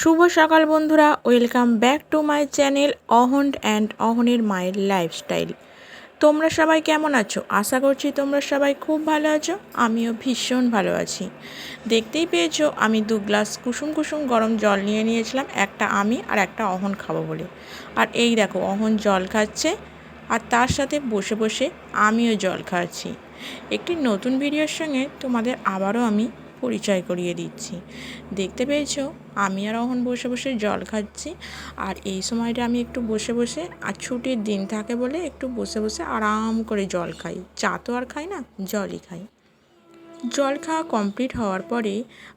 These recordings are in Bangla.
শুভ সকাল বন্ধুরা, welcome back to my channel Ahon and অহনের মায়ের লাইফস্টাইল। তোমরা সবাই কেমন আছো? আশা করছি তোমরা সবাই খুব ভালো আছো, আমিও ভীষণ ভালো আছি। দেখতেই পেয়েছ, আমি দু গ্লাস কুসুম কুসুম গরম জল নিয়ে নিয়েছিলাম, একটা আমি আর একটা অহন খাব বলে। আর এই দেখো, অহন জল খাচ্ছে, আর তার সাথে বসে বসে আমিও জল খাচ্ছি। একটি নতুন ভিডিওর সঙ্গে তোমাদের আবারও আমি পরিচয় করিয়ে দিচ্ছি। দেখতে পেয়েছ? আমি আর অহন বসে বসে জল খাচ্ছি। আর এই সময়টা আমি একটু বসে বসে, আর ছুটির দিন থাকে বলে একটু বসে বসে আরাম করে জল খাই। চা তো আর খাই না, জলই খাই। জল খাওয়া কমপ্লিট হওয়ার পরে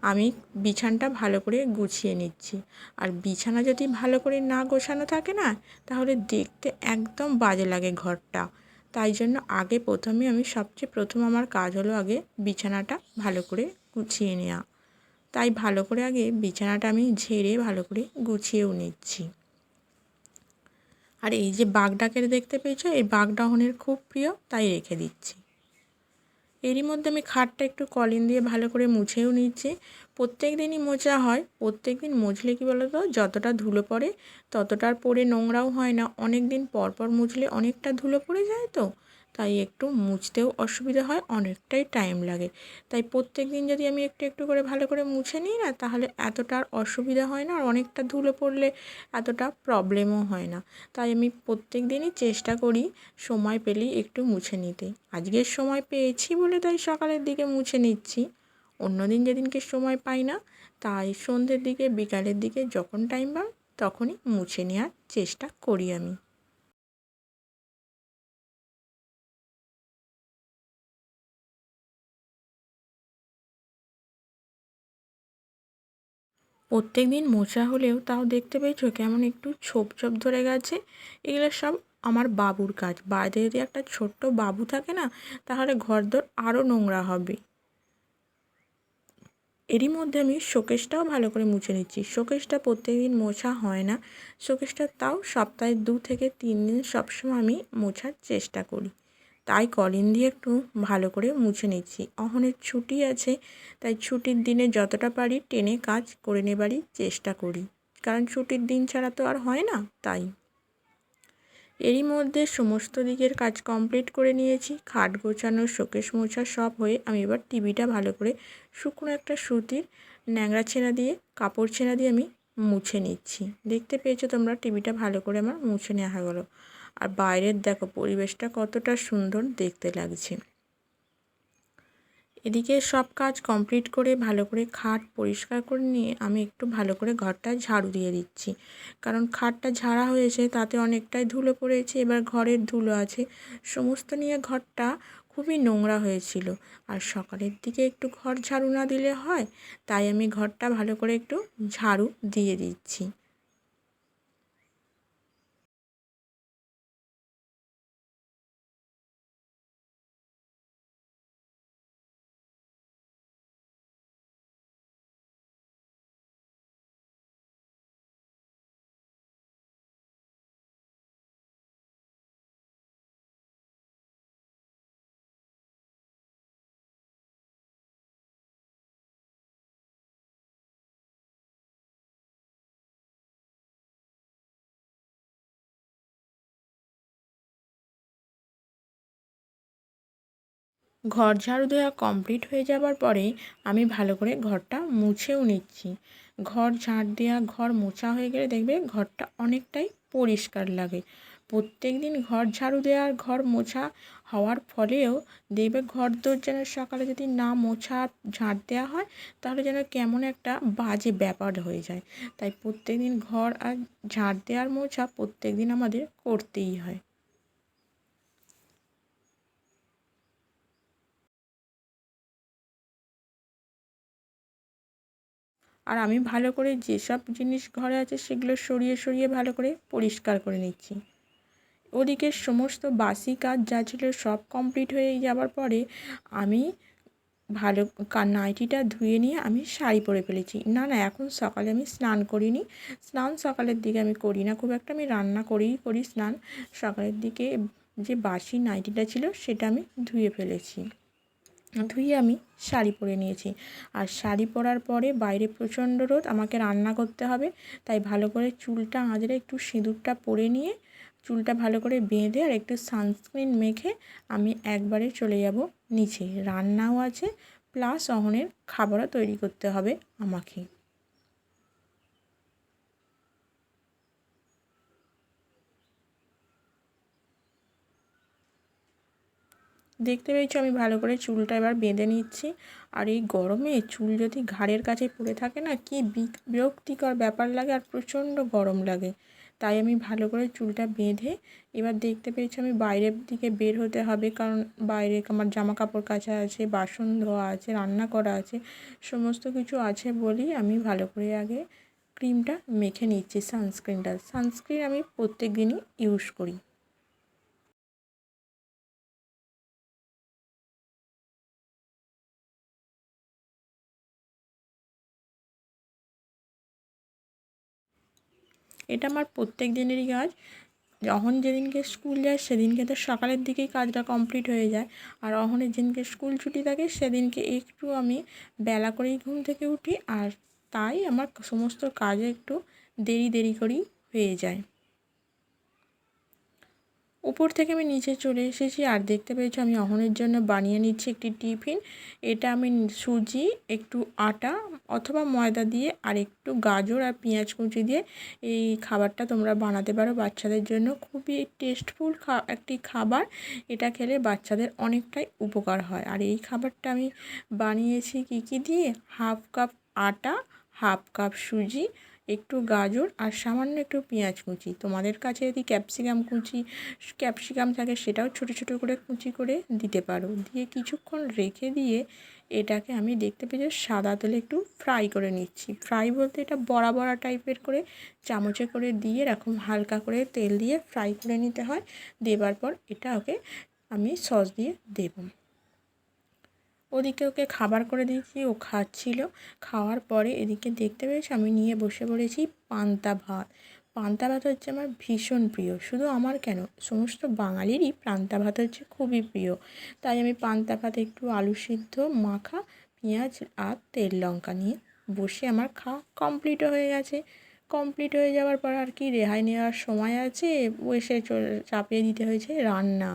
আমি বিছানটা ভালো করে গুছিয়ে নিচ্ছি। আর বিছানা যদি ভালো করে না গোছানো থাকে না, তাহলে দেখতে একদম বাজে লাগে ঘরটা। তাই জন্য আগে প্রথমে আমি সবচেয়ে প্রথম আমার কাজ হলো আগে বিছানাটা ভালো করে গুছিয়ে নেওয়া তাই ভালো করে আগে বিছানাটা আমি ঝেড়ে ভালো করে গুছিয়েও নিচ্ছি। আর এই যে বাঘডাকের দেখতে পেয়েছ, এই বাঘডাহনের খুব প্রিয়, তাই রেখে দিচ্ছি। এরই মধ্যে আমি খাটটা একটু কলিন দিয়ে ভালো করে মুছেও নিচ্ছি। প্রত্যেক দিনই মোছা হয়, প্রত্যেক দিন মুছলে কী বলো তো যতটা ধুলো পড়ে ততটার পরে নোংরাও হয় না। অনেক দিন পর পর মুছলে অনেকটা ধুলো পড়ে যায় তো তাই একটু মুছতেও অসুবিধা হয়, অনেকটাই টাইম লাগে। তাই প্রত্যেক দিন যদি আমি একটু একটু করে ভালো করে মুছে নিই না, তাহলে এতটা আর অসুবিধা হয় না আর অনেকটা ধুলো পড়লে এতটা প্রবলেমও হয় না। তাই আমি প্রত্যেক দিনই চেষ্টা করি সময় পেলেই একটু মুছে নিতে। আজকের সময় পেয়েছি বলে তাই সকালের দিকে মুছে নিচ্ছি। অন্য দিন যেদিনকে সময় পাই না, তাই সন্ধ্যের দিকে, বিকালের দিকে যখন টাইম পাই, তখনই মুছে নেওয়ার চেষ্টা করি আমি। প্রত্যেক দিন মোছা হলেও তাও দেখতে পেয়েছ কেমন একটু ছোপ ছোপ ধরে গেছে? এগুলো সব আমার বাবুর কাজ। বাইরে যদি একটা ছোট্ট বাবু থাকে না, তাহলে ঘরদোর আরও নোংরা হবে। এরই মধ্যে আমি শোকেশটাও ভালো করে মুছে নিচ্ছি। শোকেশটা প্রত্যেক দিন মোছা হয় না। শোকেশটা তাও সপ্তাহে দু থেকে তিন দিন সবসময় আমি মোছার চেষ্টা করি। তাই কলিন দিয়ে একটু ভালো করে মুছে নিচ্ছি। অহনের ছুটি আছে, তাই ছুটির দিনে যতটা পারি টেনে কাজ করে নেবারই চেষ্টা করি। কারণ ছুটির দিন ছাড়া তো আর হয় না, তাই। এরই মধ্যে সমস্ত দিকের কাজ কমপ্লিট করে নিয়েছি। খাট গোছানো, শোকেশ মোছা সব হয়ে আমি এবার টিভিটা ভালো করে শুকনো একটা সুতির ন্যাংরা ছেঁড়া দিয়ে, কাপড় ছেঁড়া দিয়ে আমি মুছে নিচ্ছি। দেখতে পেয়েছ তোমরা, টিভিটা ভালো করে আমার মুছে নেওয়া গেলো। আর বাইরের দেখো পরিবেশটা কতটা সুন্দর দেখতে লাগছে। এদিকে সব কাজ কমপ্লিট করে ভালো করে খাট পরিষ্কার করে নিয়ে আমি একটু ভালো করে ঘরটা ঝাড়ু দিয়ে দিচ্ছি। কারণ খাটটা ঝাড়া হয়েছে, তাতে অনেকটাই ধুলো পড়েছে, এবার ঘরের ধুলো আছে। সমস্ত নিয়ে ঘরটা খুবই নোংরা হয়েছিল। আর সকালের দিকে একটু ঘর ঝাড়ু না দিলে হয়, তাই আমি ঘরটা ভালো করে একটু ঝাড়ু দিয়ে দিচ্ছি। ঘর ঝাড়ু দেওয়া কমপ্লিট হয়ে যাবার পরে আমি ভালো করে ঘরটা মুছেও নিচ্ছি। ঘর ঝাড় দেওয়া, ঘর মোছা হয়ে গেলে দেখবে ঘরটা অনেকটাই পরিষ্কার লাগে। প্রত্যেক দিন ঘর ঝাড়ু দেওয়ার ঘর মোছা হওয়ার ফলেও দেখবে ঘর দোর যেন সকালে যদি না মোছা, ঝাড় দেওয়া হয়, তাহলে যেন কেমন একটা বাজে ব্যাপার হয়ে যায়। তাই প্রত্যেক দিন ঘর আর ঝাড় দেওয়ার মোছা প্রত্যেক দিন আমাদের করতেই হয়। আর আমি ভালো করে যেসব জিনিস ঘরে আছে সেগুলো সরিয়ে সরিয়ে ভালো করে পরিষ্কার করে নিচ্ছি। ওদিকে সমস্ত বাসি কাজ যা ছিল সব কমপ্লিট হয়ে যাওয়ার পরে আমি ভালো নাইটিটা ধুয়ে নিয়ে আমি শাড়ি পরে ফেলেছি। না না, এখন সকালে আমি স্নান করিনি। স্নান সকালের দিকে আমি করি না, খুব একটা আমি রান্না করেই করি স্নান। সকালের দিকে যে বাসি নাইটিটা ছিল সেটা আমি ধুয়ে ফেলেছি। ধুয়ে আমি শাড়ি পরে নিয়েছি। আর শাড়ি পরার পরে বাইরে প্রচণ্ড রোদ, আমাকে রান্না করতে হবে। তাই ভালো করে চুলটা আঁচড়ে একটু সিঁদুরটা পরে নিয়ে চুলটা ভালো করে বেঁধে আর একটু সানস্ক্রিন মেখে আমি একবারে চলে যাব নিচে। রান্নাও আছে, প্লাস অহনের খাবারও তৈরি করতে হবে আমাকে। দেখতে পেয়েছি, আমি ভালো করে চুলটা এবার বেঁধে নিচ্ছি। আর এই গরমে চুল যদি ঘাড়ের কাছে পড়ে থাকে না, কি বিরক্তিকর ব্যাপার লাগে আর প্রচণ্ড গরম লাগে। তাই আমি ভালো করে চুলটা বেঁধে এবার দেখতে পেয়েছি, আমি বাইরের দিকে বের হতে হবে। কারণ বাইরে আমার জামা কাপড় কাচা আছে, বাসন ধোয়া আছে, রান্না করা আছে, সমস্ত কিছু আছে বলেই আমি ভালো করে আগে ক্রিমটা মেখে নিচ্ছি, সানস্ক্রিনটা। সানস্ক্রিন আমি প্রত্যেক দিনই ইউজ করি। এটা আমার প্রত্যেক দিনেরই কাজ। যখন যেদিনকে স্কুল যায়, সেদিনকে তো সকালের দিকেই কাজটা কমপ্লিট হয়ে যায়। আর অহনের যেদিনকে স্কুল ছুটি থাকে, সেদিনকে একটু আমি বেলা করেই ঘুম থেকে উঠি। আর তাই আমার সমস্ত কাজে একটু দেরি দেরি করেই হয়ে যায়। উপর থেকে আমি নিচে চলে এসেছি আর দেখতে পেয়েছি আমি অহনের জন্য বানিয়ে নিচ্ছি একটি টিফিন। এটা আমি সুজি, একটু আটা অথবা ময়দা দিয়ে আর একটু গাজর আর পেঁয়াজ কুচি দিয়ে এই খাবারটা তোমরা বানাতে পারো বাচ্চাদের জন্য। খুবই টেস্টফুল একটি খাবার। এটা খেলে বাচ্চাদের অনেকটাই উপকার হয়। আর এই খাবারটা আমি বানিয়েছি কী কী দিয়ে? হাফ কাপ আটা হাফ কাপ সুজি একটু গাজর আর সামান্য একটু পেঁয়াজ কুচি। তোমাদের কাছে যদি ক্যাপসিকাম কুচি, ক্যাপসিকাম থাকে সেটাও ছোটো ছোটো করে কুচি করে দিতে পারো। দিয়ে কিছুক্ষণ রেখে দিয়ে এটাকে আমি দেখতে পেয়েছি সাদা তেলে একটু ফ্রাই করে নিচ্ছি। ফ্রাই বলতে এটা বড়া বড়া টাইপের করে চামচে করে দিয়ে এরকম হালকা করে তেল দিয়ে ফ্রাই করে নিতে হয়। দেবার পর এটা ওকে আমি সস দিয়ে দেবো। ওদিকে ওকে খাবার করে দিয়েছি, ও খাচ্ছিল। খাওয়ার পরে এদিকে দেখতে পেয়েছি, আমি নিয়ে বসে পড়েছি পান্তা ভাত। পান্তা ভাত হচ্ছে আমার ভীষণ প্রিয়, শুধু আমার কেন, সমস্ত বাঙালিরই পান্তা ভাত হচ্ছে খুবই প্রিয়। তাই আমি পান্তা ভাত একটু আলু সিদ্ধ, মাখা, পেঁয়াজ আর তেল লঙ্কা নিয়ে বসে আমার খাওয়া কমপ্লিটও হয়ে গেছে। কমপ্লিট হয়ে যাওয়ার পর আর কি রেহাই নেওয়ার সময় আছে। এসে চাপিয়ে দিতে হয়েছে রান্না।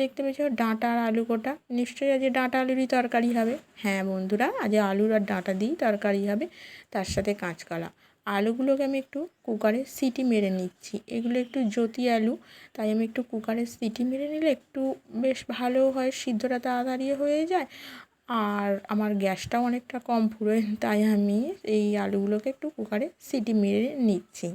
দেখতে পেয়েছ ডাঁটা আর আলু কোটা নিশ্চয়ই আজকে ডাঁটা আলুরই তরকারি হবে। হ্যাঁ বন্ধুরা আজ আলুর আর ডাঁটা দিয়েই তরকারি হবে, তার সাথে কাঁচকলা। আলুগুলোকে আমি একটু কুকারে সিটি মেরে নিচ্ছি। এগুলো একটু জ্যোতি আলু, তাই আমি একটু কুকারে সিটি মেরে নিলে একটু বেশ ভালো হয়, সিদ্ধটা তাড়াতাড়ি হয়ে যায়। আর আমার গ্যাসটাও অনেকটা কম পুরোয়, তাই আমি এই আলুগুলোকে একটু কুকারে সিটি মেরে নিচ্ছি।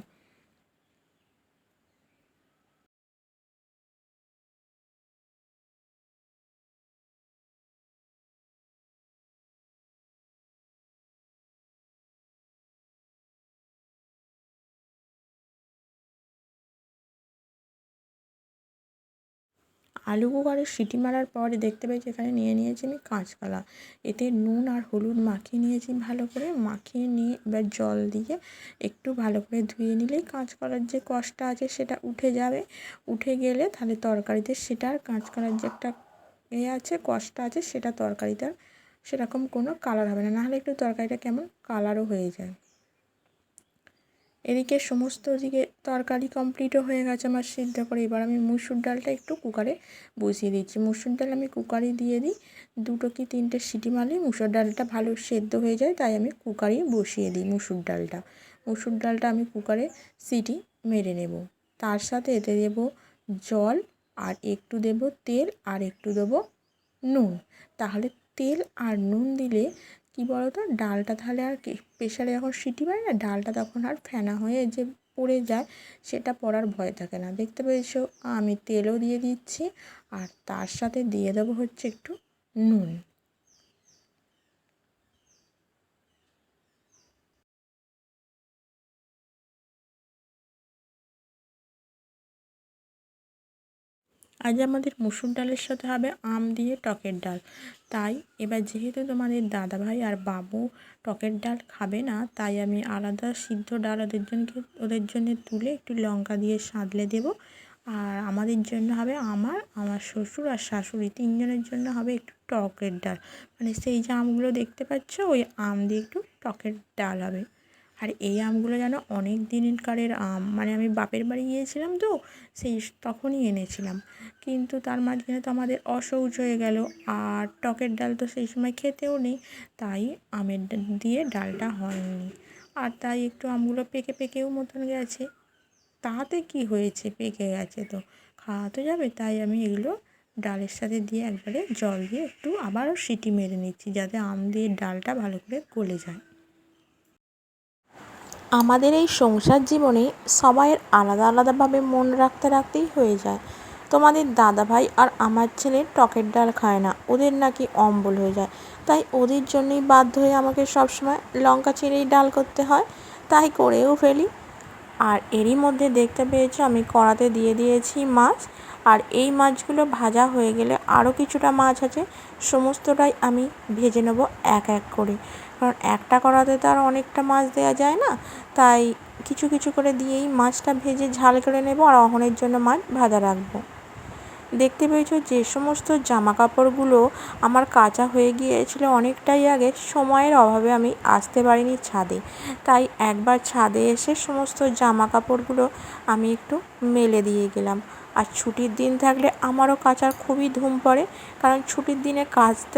আলু কুকারের সিটি মারার পরে দেখতে পেয়েছি এখানে নিয়ে নিয়েছি আমি কাঁচকলা। এতে নুন আর হলুদ মাখিয়ে নিয়েছি ভালো করে। মাখিয়ে নিয়ে এবার জল দিয়ে একটু ভালো করে ধুয়ে নিলেই কাঁচকলার যে কষটা আছে সেটা উঠে যাবে। উঠে গেলে তাহলে তরকারিতে সেটা আর কাঁচকলার যে একটা এ আছে, কষটা আছে সেটা তরকারিতে সেরকম কোনো কালার হবে না। নাহলে একটু তরকারিটা কেমন কালারও হয়ে যায়। এদিকে সমস্ত দিকে তরকারি কমপ্লিটও হয়ে গেছে আমার সিদ্ধ করে। এবার আমি মুসুর ডালটা একটু কুকারে বসিয়ে দিচ্ছি। মুসুর ডাল আমি কুকারে দিয়ে দিই। দুটো কি তিনটে সিটি মারলে মুসুর ডালটা ভালো সেদ্ধ হয়ে যায়, তাই আমি কুকারেই বসিয়ে দিই মুসুর ডালটা। মুসুর ডালটা আমি কুকারে সিটি মেরে নেব। তার সাথে এতে দেব জল আর একটু দেব তেল আর একটু দেবো নুন। তাহলে তেল আর নুন দিলে কী বলো তো ডালটা তাহলে আর প্রেশারে যখন সিটি মারে না, ডালটা তখন আর ফেনা হয়ে যে পড়ে যায়, সেটা পড়ার ভয় থাকে না। দেখতে পেয়েছ? আমি তেলও দিয়ে দিচ্ছি, আর তার সাথে দিয়ে দেবো হচ্ছে একটু নুন। আজ আমাদের মুসুর ডালের সাথে হবে আম দিয়ে টকের ডাল। তাই এবার যেহেতু তোমাদের দাদাভাই আর বাবু টকের ডাল খাবে না, তাই আমি আলাদা সিদ্ধ ডাল ওদের জন্য ওদের জন্য তুলে একটু লঙ্কা দিয়ে সাঁতলে দেব। আর আমাদের জন্য হবে আমার আমার শ্বশুর আর শাশুড়ি তিনজনের জন্য হবে একটু টকের ডাল। মানে সেই যে আমগুলো দেখতে পাচ্ছ, ওই আম দিয়ে একটু টকের ডাল হবে। আর এই আমগুলো যেন অনেক দিনকারের আম। মানে আমি বাপের বাড়ি গিয়েছিলাম তো, সেই তখনই এনেছিলাম। কিন্তু তার মাঝখানে তো আমাদের অসৌচ হয়ে গেল। আর টকের ডাল তো সেই সময় খেতেও নেই, তাই আমের দিয়ে ডালটা হয়নি। আর তাই একটু আমগুলো পেকে পেকেও মতন গেছে। তাতে কি হয়েছে? পেকে গেছে তো। খাওয়া তো যাবে, তাই আমি এগুলো ডালের সাথে দিয়ে একবারে জল দিয়ে একটু আবারও সিটি মেরে নিচ্ছি, যাতে আম দিয়ে ডালটা ভালো করে গলে যায়। আমাদের এই সংসার জীবনে সবাইয়ের আলাদা আলাদাভাবে মন রাখতে রাখতেই হয়ে যায়। তোমাদের দাদাভাই আর আমার ছেলে টকের ডাল খায় না, ওদের নাকি অম্বল হয়ে যায়। তাই ওদের জন্যই বাধ্য হয়ে আমাকে সবসময় লঙ্কা চিড়েই ডাল করতে হয়, তাই করেও ফেলি। আর এরই মধ্যে দেখতে পেয়েছ আমি কড়াতে দিয়ে দিয়েছি মাছ, আর এই মাছগুলো ভাজা হয়ে গেলে আরও কিছুটা মাছ আছে, সমস্তটাই আমি ভেজে নেব এক এক করে। কারণ একটা কড়াতে তো আর অনেকটা মাছ দেওয়া যায় না। তাই কিছু কিছু করে দিয়েই মাছটা ভেজে ঝাল করে নেব আর অহনের জন্য মাছ ভাজা রাখব। দেখতে পেয়েছ যে সমস্ত জামা কাপড়গুলো আমার কাচা হয়ে গিয়েছিল অনেকটাই আগে, সময়ের অভাবে আমি আসতে পারিনি ছাদে। তাই একবার ছাদে এসে সমস্ত জামা কাপড়গুলো আমি একটু মেলে দিয়ে গেলাম। আর ছুটির দিন থাকলে আমারও কাচার খুবই ধুম পড়ে, কারণ ছুটির দিনে কাচতে